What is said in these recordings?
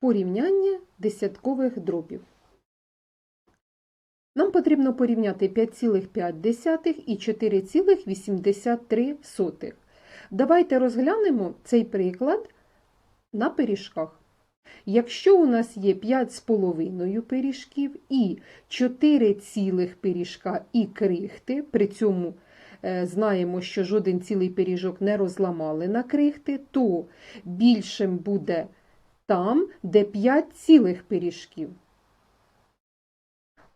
Порівняння десяткових дробів. Нам потрібно порівняти 5,5 і 4,83. Давайте розглянемо цей приклад на пиріжках. Якщо у нас є 5,5 пиріжків і 4 цілих пиріжка і крихти, при цьому е, знаємо, що жоден цілий пиріжок не розламали на крихти, то більшим буде там, де 5 цілих пиріжків.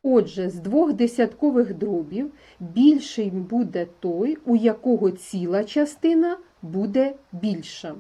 Отже, з двох десяткових дробів більший буде той, у якого ціла частина буде більша.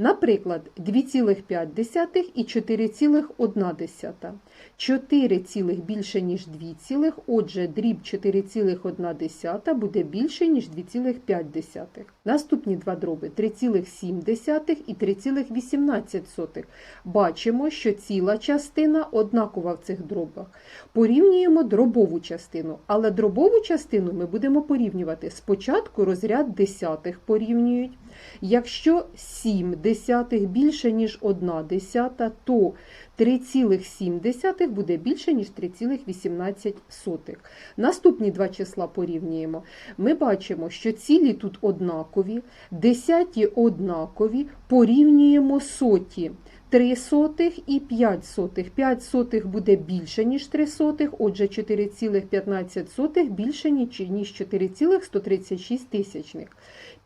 Наприклад, 2,5 і 4,1. 4 цілих більше, ніж 2 цілих, отже, дріб 4,1 буде більше, ніж 2,5. Наступні два дроби 3,7 і 3,18. Бачимо, що ціла частина однакова в цих дробах. Порівнюємо дробову частину, але дробову частину ми будемо порівнювати. Спочатку розряд десятих порівнюють. Якщо 7 десятих більше, ніж 1 десята, то 3,7 буде більше, ніж 3,18. Наступні два числа порівнюємо. Ми бачимо, що цілі тут однакові, десяті однакові, порівнюємо соті. 3 сотих і 5 сотих. 5 сотих буде більше, ніж 3 сотих, отже 4,15 більше, ніж 4,136 тисячних.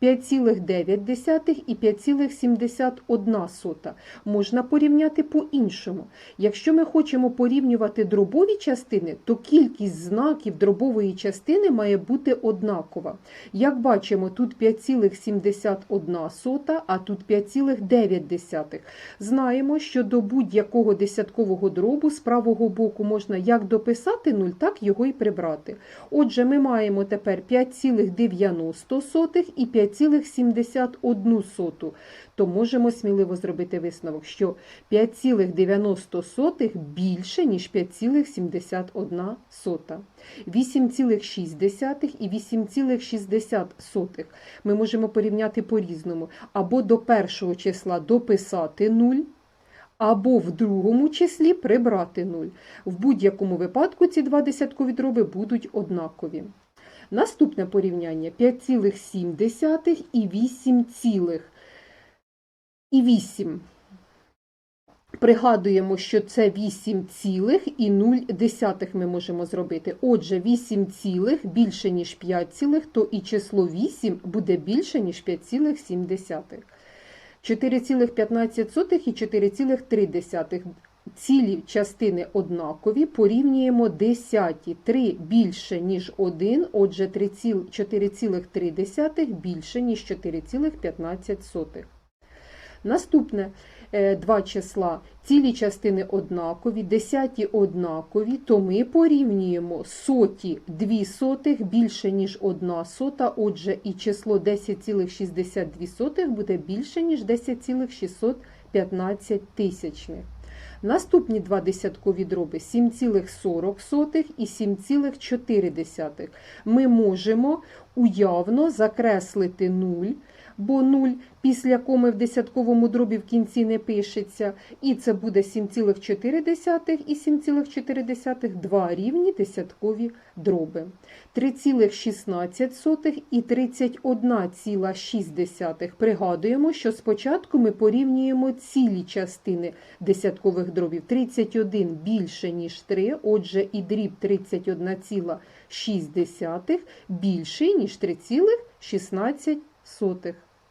5,9 і 5,71 сота. Можна порівняти по-іншому. Якщо ми хочемо порівнювати дробові частини, то кількість знаків дробової частини має бути однакова. Як бачимо, тут 5,71 а тут 5,9. Знаємо, що до будь-якого десяткового дробу з правого боку можна як дописати 0, так його і прибрати. Отже, ми маємо тепер 5,90 і 5,71, то можемо сміливо зробити висновок, що 5,90 більше, ніж 5,71. 8,6 і 8,60 ми можемо порівняти по-різному. Або до першого числа дописати 0, або в другому числі прибрати 0. В будь-якому випадку ці два десяткові дроби будуть однакові. Наступне порівняння 5,7 і 8, цілих. і 8. Пригадуємо, що це 8 цілих і 0 десятих ми можемо зробити. Отже, 8 цілих більше, ніж 5 цілих, то і число 8 буде більше, ніж 5,7. 4,15 і 4,3 цілі частини однакові, порівнюємо десяті 3 більше, ніж 1, отже 4,3 більше, ніж 4,15. Наступне е, два числа. Цілі частини однакові, десяті однакові, то ми порівнюємо соті дві сотих більше, ніж одна сота, отже, і число 10,62 буде більше, ніж 10,615 тисячних. Наступні два десяткові дроби 7,40 і 7,4. Ми можемо уявно закреслити 0, бо 0 після коми в десятковому дробі в кінці не пишеться. І це буде 7,4 і 7,4 два рівні десяткові дроби. 3,16 і 31,6. Пригадуємо, що спочатку ми порівнюємо цілі частини десяткових дробів. 31 більше, ніж 3, отже, і дріб 31,6 більший, ніж 3,16.